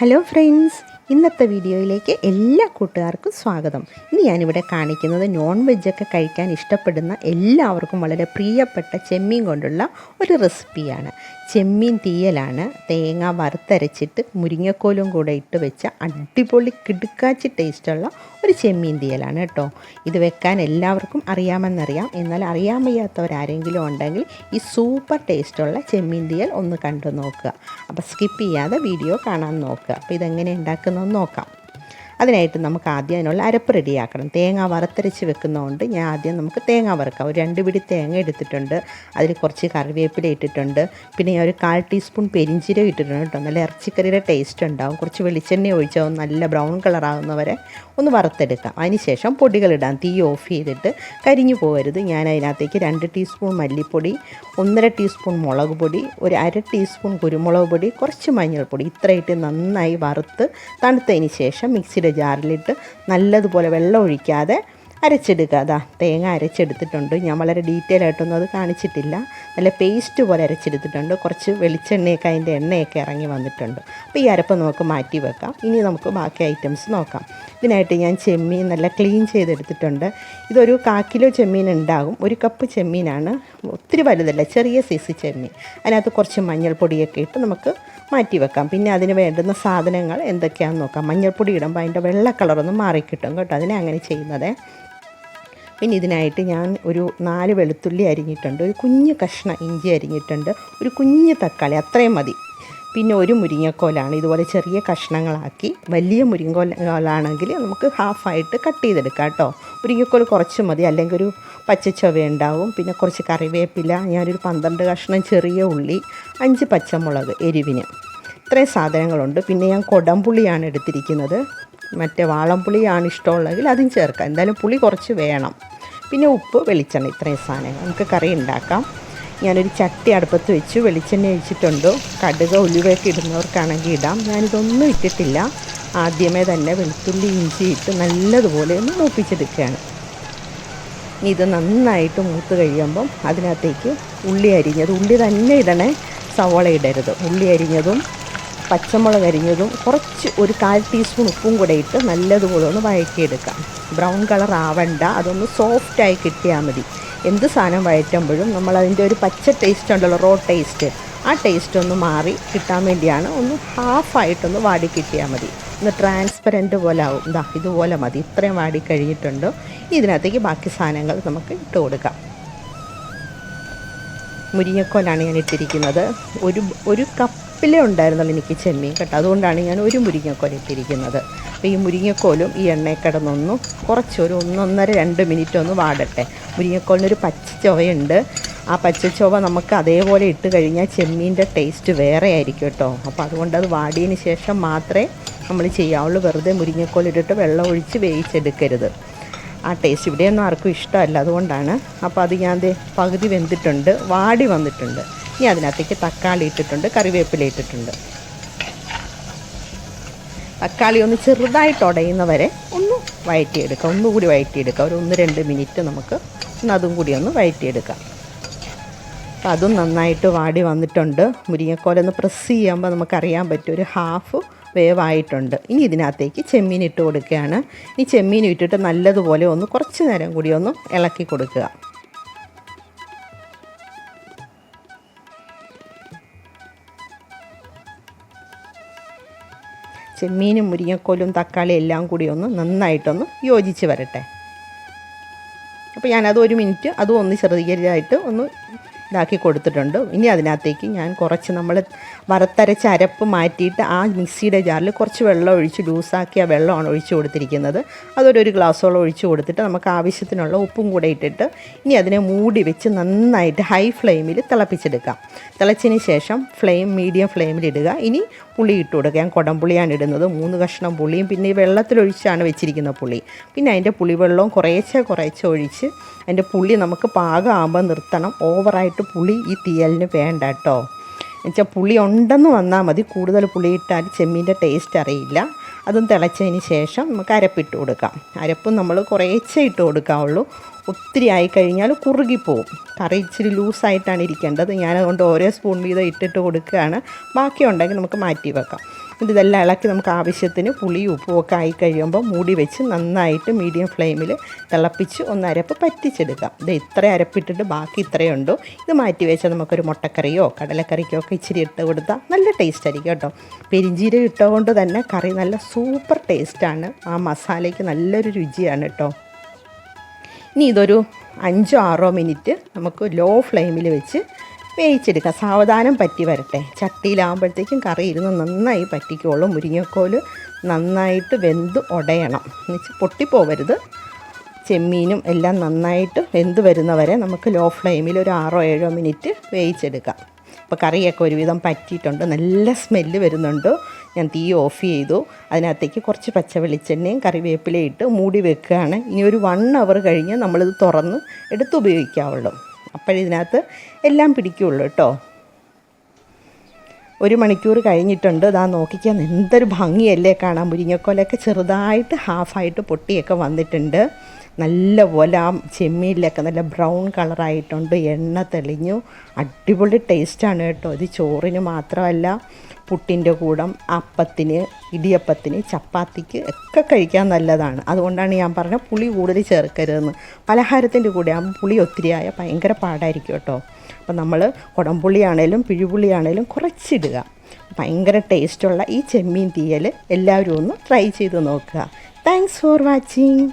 Hello friends, ഇന്നത്തെ വീഡിയോയിലേക്ക് എല്ലാ കൂട്ടുകാർക്കും സ്വാഗതം. ഇന്ന് ഞാനിവിടെ കാണിക്കുന്നത് നോൺ വെജൊക്കെ കഴിക്കാൻ ഇഷ്ടപ്പെടുന്ന എല്ലാവർക്കും വളരെ പ്രിയപ്പെട്ട ചെമ്മീൻ കൊണ്ടുള്ള ഒരു റെസിപ്പിയാണ്. ചെമ്മീൻ തീയലാണ് തേങ്ങ വറുത്തരച്ചിട്ട് മുരിങ്ങക്കോലും കൂടെ ഇട്ട് വെച്ച അടിപൊളി കിടുക്കാച്ചി ടേസ്റ്റുള്ള ഒരു ചെമ്മീൻ തീയലാണ് കേട്ടോ. ഇത് വെക്കാൻ എല്ലാവർക്കും അറിയാമെന്നറിയാം. എന്നാൽ അറിയാൻ വയ്യാത്തവരാരെങ്കിലും ഉണ്ടെങ്കിൽ ഈ സൂപ്പർ ടേസ്റ്റുള്ള ചെമ്മീൻ തീയൽ ഒന്ന് കണ്ടു നോക്കുക. അപ്പോൾ സ്കിപ്പ് ചെയ്യാതെ വീഡിയോ കാണാൻ നോക്കുക. അപ്പോൾ ഇതെങ്ങനെ നോക്കാം അതിനായിട്ട് നമുക്ക് ആദ്യം അതിനുള്ള അരപ്പ് റെഡിയാക്കണം. തേങ്ങ വറുത്തരച്ച് വെക്കുന്നതുകൊണ്ട് ഞാൻ ആദ്യം നമുക്ക് തേങ്ങ വറുക്കാം. ഒരു രണ്ട് പിടി തേങ്ങ എടുത്തിട്ടുണ്ട്. അതിൽ കുറച്ച് കറിവേപ്പില ഇട്ടിട്ടുണ്ട്. പിന്നെ ഒരു കാൽ ടീസ്പൂൺ പെരിഞ്ചീരകം ഇട്ടിട്ടുണ്ട് കേട്ടോ. നല്ല ഇറച്ചിക്കറിയുടെ ടേസ്റ്റ് ഉണ്ടാവും. കുറച്ച് വെളിച്ചെണ്ണ ഒഴിച്ചാൽ നല്ല ബ്രൗൺ കളറാകുന്നവരെ ഒന്ന് വറുത്തെടുക്കാം. അതിനുശേഷം പൊടികളിടാം തീ ഓഫ് ചെയ്തിട്ട് കരിഞ്ഞു പോകരുത്. ഞാൻ അതിനകത്തേക്ക് രണ്ട് ടീസ്പൂൺ മല്ലിപ്പൊടി ഒന്നര ടീസ്പൂൺ മുളക് പൊടി ഒരു അര ടീസ്പൂൺ കുരുമുളക് പൊടി കുറച്ച് മഞ്ഞൾപ്പൊടി. ഇത്രയിട്ട് നന്നായി വറുത്ത് തണുത്തതിന് ശേഷം മിക്സിയുടെ ജാറിലിട്ട് നല്ലതുപോലെ വെള്ളം ഒഴിക്കാതെ അരച്ചെടുക്കുക. അതാ തേങ്ങ അരച്ചെടുത്തിട്ടുണ്ട്. ഞാൻ വളരെ ഡീറ്റെയിൽ ആയിട്ടൊന്നും അത് കാണിച്ചിട്ടില്ല. നല്ല പേസ്റ്റ് പോലെ അരച്ചെടുത്തിട്ടുണ്ട്. കുറച്ച് വെളിച്ചെണ്ണയൊക്കെ അതിന്റെ എണ്ണയൊക്കെ ഇറങ്ങി വന്നിട്ടുണ്ട്. അപ്പോൾ ഈ അരപ്പ് നമുക്ക് മാറ്റി വെക്കാം. ഇനി നമുക്ക് ബാക്കി ഐറ്റംസ് നോക്കാം. ഇതിനായിട്ട് ഞാൻ ചെമ്മീൻ നല്ല ക്ലീൻ ചെയ്തെടുത്തിട്ടുണ്ട്. ഇതൊരു കാ കിലോ ചെമ്മീൻ ഉണ്ടാകും. ഒരു കപ്പ് ചെമ്മീനാണ് ഒത്തിരി വലുതല്ല ചെറിയ സൈസ് ചെമ്മീൻ. അതിനകത്ത് കുറച്ച് മഞ്ഞൾപ്പൊടിയൊക്കെ ഇട്ട് നമുക്ക് മാറ്റി വെക്കാം. പിന്നെ അതിന് വേണ്ടുന്ന സാധനങ്ങൾ എന്തൊക്കെയാണെന്ന് നോക്കാം. മഞ്ഞൾപ്പൊടി ഇടുമ്പോൾ അതിന്റെ വെള്ള കളറൊന്ന് മാറിക്കിട്ടും കേട്ടോ. അതിനെ അങ്ങനെ ചെയ്യുന്നത്. പിന്നെ ഇതിനായിട്ട് ഞാൻ ഒരു നാല് വെളുത്തുള്ളി അരിഞ്ഞിട്ടുണ്ട്. ഒരു കുഞ്ഞ് കഷ്ണം ഇഞ്ചി അരിഞ്ഞിട്ടുണ്ട്. ഒരു കുഞ്ഞ് തക്കാളി അത്രയും മതി. പിന്നെ ഒരു മുരിങ്ങക്കോലാണ് ഇതുപോലെ ചെറിയ കഷ്ണങ്ങളാക്കി. വലിയ മുരിങ്ങക്കോലാണെങ്കിൽ നമുക്ക് ഹാഫായിട്ട് കട്ട് ചെയ്തെടുക്കാം കേട്ടോ. മുരിങ്ങക്കോൽ കുറച്ച് മതി. അല്ലെങ്കിൽ ഒരു പച്ചച്ചൊവ ഉണ്ടാവും. പിന്നെ കുറച്ച് കറിവേപ്പില ഞാനൊരു പന്ത്രണ്ട് കഷ്ണം ചെറിയ ഉള്ളി അഞ്ച് പച്ചമുളക് എരിവിന്. ഇത്രയും സാധനങ്ങളുണ്ട്. പിന്നെ ഞാൻ കൊടംപുളിയാണ് എടുത്തിരിക്കുന്നത്. മറ്റേ വാളംപുളിയാണ് ഇഷ്ടമുള്ളതെങ്കിൽ അതും ചേർക്കാം. എന്തായാലും പുളി കുറച്ച് വേണം. പിന്നെ ഉപ്പ് വെളിച്ചെണ്ണ ഇത്രയും സാധനങ്ങൾ. നമുക്ക് കറി ഉണ്ടാക്കാം. ഞാനൊരു ചട്ടി അടുപ്പത്ത് വെച്ചു. വെളിച്ചെണ്ണ ഒഴിച്ചിട്ടുണ്ട്. കടുക് ഉലുവയൊക്കെ ഇടുന്നവർക്കാണെങ്കിൽ ഇടാം. ഞാനിതൊന്നും ഇട്ടിട്ടില്ല. ആദ്യമേ തന്നെ വെളുത്തുള്ളി ഇഞ്ചി ഇട്ട് നല്ലതുപോലെ ഒന്ന് മൂപ്പിച്ചെടുക്കുകയാണ്. ഇനി ഇത് നന്നായിട്ട് മൂത്ത് കഴിയുമ്പം അതിനകത്തേക്ക് ഉള്ളി അരിഞ്ഞത് ഉള്ളി തന്നെ ഇടണേ സവോള ഇടരുത്. ഉള്ളി അരിഞ്ഞതും പച്ചമുളക് അരിഞ്ഞതും കുറച്ച് ഒരു കാൽ ടീസ്പൂൺ ഉപ്പും കൂടെ ഇട്ട് നല്ലതുപോലെ ഒന്ന് വഴറ്റിയെടുക്കാം. ബ്രൗൺ കളർ ആവണ്ട അതൊന്ന് സോഫ്റ്റായി കിട്ടിയാൽ മതി. എന്ത് സാധനം വഴറ്റുമ്പോഴും നമ്മൾ അതിന്റെ ഒരു പച്ച ടേസ്റ്റ് ഉണ്ടല്ലോ റോ ടേസ്റ്റ് ആ ടേസ്റ്റ് ഒന്ന് മാറി കിട്ടാൻ വേണ്ടിയാണ് ഒന്ന് ഹാഫായിട്ടൊന്ന് വാടി കിട്ടിയാൽ മതി. ഒന്ന് ട്രാൻസ്പെറന്റ് പോലെ ആവും. ഇതാ ഇതുപോലെ മതി. ഇത്രയും വാടി കഴിഞ്ഞിട്ടുണ്ട്. ഇതിനകത്തേക്ക് ബാക്കി സാധനങ്ങൾ നമുക്ക് ഇട്ട് കൊടുക്കാം. മുരിങ്ങക്കോലാണ് ഞാൻ ഇട്ടിരിക്കുന്നത്. ഒരു ഒരു കപ്പിലേ ഉണ്ടായിരുന്നുള്ളൂ എനിക്ക് ചെമ്മീൻ കേട്ടോ. അതുകൊണ്ടാണ് ഞാൻ ഒരു മുരിങ്ങക്കോൽ ഇട്ടിരിക്കുന്നത്. അപ്പോൾ ഈ മുരിങ്ങക്കോലും ഈ എണ്ണയിൽ കിടന്നൊന്നു കുറച്ചൊരു ഒന്നൊന്നര രണ്ട് മിനിറ്റ് ഒന്ന് വാടട്ടെ. മുരിങ്ങക്കോലിനൊരു പച്ച ചുവയുണ്ട് ആ പച്ചച്ചൊവ നമുക്ക് അതേപോലെ ഇട്ട് കഴിഞ്ഞാൽ ചെമ്മീന്റെ ടേസ്റ്റ് വേറെ ആയിരിക്കും കേട്ടോ. അപ്പോൾ അതുകൊണ്ട് അത് വാടിയതിന് ശേഷം മാത്രമേ നമ്മൾ ചെയ്യാവുള്ളൂ വെറുതെ മുരിങ്ങക്കോൽ ഇട്ടിട്ട് വെള്ളം ഒഴിച്ച് വേവിച്ചെടുക്കരുത്. ആ ടേസ്റ്റ് ഇവിടെയൊന്നും ആർക്കും ഇഷ്ടമല്ല. അതുകൊണ്ടാണ് അപ്പോൾ അത് ഞാൻ പകുതി വെന്തിട്ടുണ്ട്. വാടി വന്നിട്ടുണ്ട്. ഇനി അതിനകത്തേക്ക് തക്കാളി ഇട്ടിട്ടുണ്ട്. കറിവേപ്പില ഇട്ടിട്ടുണ്ട്. തക്കാളി ഒന്ന് ചെറുതായിട്ട് ഉടയുന്നവരെ ഒന്ന് വഴറ്റിയെടുക്കാം. ഒന്നുകൂടി വഴറ്റിയെടുക്കാം. ഒരു ഒന്ന് രണ്ട് മിനിറ്റ് നമുക്ക് ഒന്ന് അതും കൂടി ഒന്ന് വഴറ്റിയെടുക്കാം. അപ്പോൾ അതും നന്നായിട്ട് വാടി വന്നിട്ടുണ്ട്. മുരിങ്ങക്കോലൊന്ന് പ്രസ് ചെയ്യുമ്പോൾ നമുക്കറിയാൻ പറ്റും. ഒരു ഹാഫ് വേവായിട്ടുണ്ട്. ഇനി ഇതിനകത്തേക്ക് ചെമ്മീൻ ഇട്ട് കൊടുക്കുകയാണ്. ഈ ചെമ്മീൻ ഇട്ടിട്ട് നല്ലതുപോലെ ഒന്ന് കുറച്ച് നേരം കൂടി ഒന്ന് ഇളക്കി കൊടുക്കുക. ചെമ്മീനും മുരിങ്ങക്കോലും തക്കാളി എല്ലാം കൂടി ഒന്ന് നന്നായിട്ടൊന്ന് യോജിച്ച് വരട്ടെ. അപ്പോൾ ഞാനത് ഒരു മിനിറ്റ് അതും ഒന്ന് ചെറുതായിട്ട് ഒന്ന് ഇതാക്കി കൊടുത്തിട്ടുണ്ട്. ഇനി അതിനകത്തേക്ക് ഞാൻ കുറച്ച് നമ്മൾ വറുത്തരച്ച അരപ്പ് മാറ്റിയിട്ട് ആ മിക്സിയുടെ ജാറിൽ കുറച്ച് വെള്ളം ഒഴിച്ച് ലൂസാക്കി ആ വെള്ളമാണ് ഒഴിച്ച് കൊടുത്തിരിക്കുന്നത്. അതൊരു ഒരു ഗ്ലാസ്സോളം ഒഴിച്ച് കൊടുത്തിട്ട് നമുക്ക് ആവശ്യത്തിനുള്ള ഉപ്പും കൂടെ ഇട്ടിട്ട് ഇനി അതിനെ മൂടി വെച്ച് നന്നായിട്ട് ഹൈ ഫ്ലെയിമിൽ തിളപ്പിച്ചെടുക്കാം. തിളച്ചതിന് ശേഷം ഫ്ലെയിം മീഡിയം ഫ്ലെയിമിലിടുക ഇനി പുളി ഇട്ട് കൊടുക്കുക. ഞാൻ കുടംപുളിയാണ് ഇടുന്നത്. മൂന്ന് കഷ്ണം പുളിയും പിന്നെ ഈ വെള്ളത്തിലൊഴിച്ചാണ് വെച്ചിരിക്കുന്ന പുളി. പിന്നെ അതിന്റെ പുളിവെള്ളവും കുറേശ്ശെ കുറേശ്ശെ ഒഴിച്ച് അതിന്റെ പുളി നമുക്ക് പാകമാകുമ്പോൾ നിർത്തണം. ഓവറായിട്ട് പുളി ഈ തീയലിന് വേണ്ട കേട്ടോ. എന്നുവെച്ചാൽ പുളി ഉണ്ടെന്ന് വന്നാൽ മതി. കൂടുതൽ പുളി ഇട്ടാൽ ചെമ്മീന്റെ ടേസ്റ്റ് അറിയില്ല. അതും തിളച്ചതിന് ശേഷം നമുക്ക് അരപ്പിട്ട് കൊടുക്കാം. അരപ്പും നമ്മൾ കുറേച്ചേ ഇട്ട് കൊടുക്കാവുള്ളൂ. ഒത്തിരി ആയിക്കഴിഞ്ഞാൽ കുറുകിപ്പോവും കറി ഇച്ചിരി ലൂസായിട്ടാണ് ഇരിക്കേണ്ടത്. ഞാനതുകൊണ്ട് ഓരോ സ്പൂൺ വീതം ഇട്ടിട്ട് കൊടുക്കുകയാണ്. ബാക്കി ഉണ്ടെങ്കിൽ നമുക്ക് മാറ്റി വെക്കാം. എന്നിട്ട് ഇതെല്ലാം ഇളക്കി നമുക്ക് ആവശ്യത്തിന് പുളി ഉപ്പും ഒക്കെ ആയി കഴിയുമ്പോൾ മൂടി വെച്ച് നന്നായിട്ട് മീഡിയം ഫ്ലെയിമിൽ തിളപ്പിച്ച് ഒന്ന് അരപ്പ് പറ്റിച്ചെടുക്കാം. ഇത് ഇത്ര അരപ്പിട്ടിട്ട് ബാക്കി ഇത്രയേ ഉണ്ടോ ഇത് മാറ്റി വെച്ചാൽ നമുക്കൊരു മുട്ടക്കറിയോ കടലക്കറിക്കോ ഒക്കെ ഇച്ചിരി ഇട്ട് കൊടുത്താൽ നല്ല ടേസ്റ്റ് ആയിരിക്കും കേട്ടോ. പെരിഞ്ചീരകം ഇട്ടുകൊണ്ട് തന്നെ കറി നല്ല സൂപ്പർ ടേസ്റ്റാണ് ആ മസാലയ്ക്ക് നല്ലൊരു രുചിയാണ് കേട്ടോ. ഇനി ഇതൊരു അഞ്ചോ ആറോ മിനിറ്റ് നമുക്ക് ലോ ഫ്ലെയിമിൽ വെച്ച് വേവിച്ചെടുക്കാം സാവധാനം പറ്റി വരട്ടെ. ചട്ടിയിലാകുമ്പോഴത്തേക്കും കറി ഇരുന്ന് നന്നായി പറ്റിക്കോളും. മുരിങ്ങക്കോൽ നന്നായിട്ട് വെന്ത് ഉടയണം എന്നുവെച്ചാൽ പൊട്ടിപ്പോവരുത്. ചെമ്മീനും എല്ലാം നന്നായിട്ട് വെന്ത് വരുന്നവരെ നമുക്ക് ലോ ഫ്ലെയിമിൽ ഒരു ആറോ ഏഴോ മിനിറ്റ് വേവിച്ചെടുക്കാം. ഇപ്പോൾ കറിയൊക്കെ ഒരുവിധം പറ്റിയിട്ടുണ്ട്. നല്ല സ്മെല്ല് വരുന്നുണ്ട്. ഞാൻ തീ ഓഫ് ചെയ്തു. അതിനകത്തേക്ക് കുറച്ച് പച്ച വെളിച്ചെണ്ണയും കറിവേപ്പിലയും ഇട്ട് മൂടി വെക്കുകയാണ്. ഇനി ഒരു വൺ അവർ കഴിഞ്ഞ് നമ്മളിത് തുറന്ന് എടുത്ത് ഉപയോഗിക്കാവുള്ളൂ. അപ്പോഴിതിനകത്ത് എല്ലാം പിടിക്കുള്ളൂ കേട്ടോ. ഒരു മണിക്കൂർ കഴിഞ്ഞിട്ടുണ്ട്. ഇതാ നോക്കിക്കാൻ എന്തൊരു ഭംഗിയല്ലേ കാണാൻ. മുരിങ്ങക്കോലൊക്കെ ചെറുതായിട്ട് ഹാഫായിട്ട് പൊട്ടിയൊക്കെ വന്നിട്ടുണ്ട്. നല്ല പോലെ ആ ചെമ്മീനിലൊക്കെ നല്ല ബ്രൗൺ കളറായിട്ടുണ്ട്. എണ്ണ തെളിഞ്ഞു. അടിപൊളി ടേസ്റ്റാണ് കേട്ടോ. ഇത് ചോറിന് മാത്രമല്ല പുട്ടിന്റെ കൂടം അപ്പത്തിന് ഇടിയപ്പത്തിന് ചപ്പാത്തിക്ക് ഒക്കെ കഴിക്കാൻ നല്ലതാണ്. അതുകൊണ്ടാണ് ഞാൻ പറഞ്ഞത് പുളി കൂടുതൽ ചേർക്കരുതെന്ന്. പലഹാരത്തിന്റെ കൂടെ ആകുമ്പോൾ പുളി ഒത്തിരിയായ ഭയങ്കര പാടായിരിക്കും കേട്ടോ. അപ്പം നമ്മൾ കുടംപുളിയാണേലും പിഴുപുളിയാണേലും കുറച്ചിടുക. ഭയങ്കര ടേസ്റ്റുള്ള ഈ ചെമ്മീൻ തീയൽ എല്ലാവരും ഒന്ന് ട്രൈ ചെയ്ത് നോക്കുക. Thanks for watching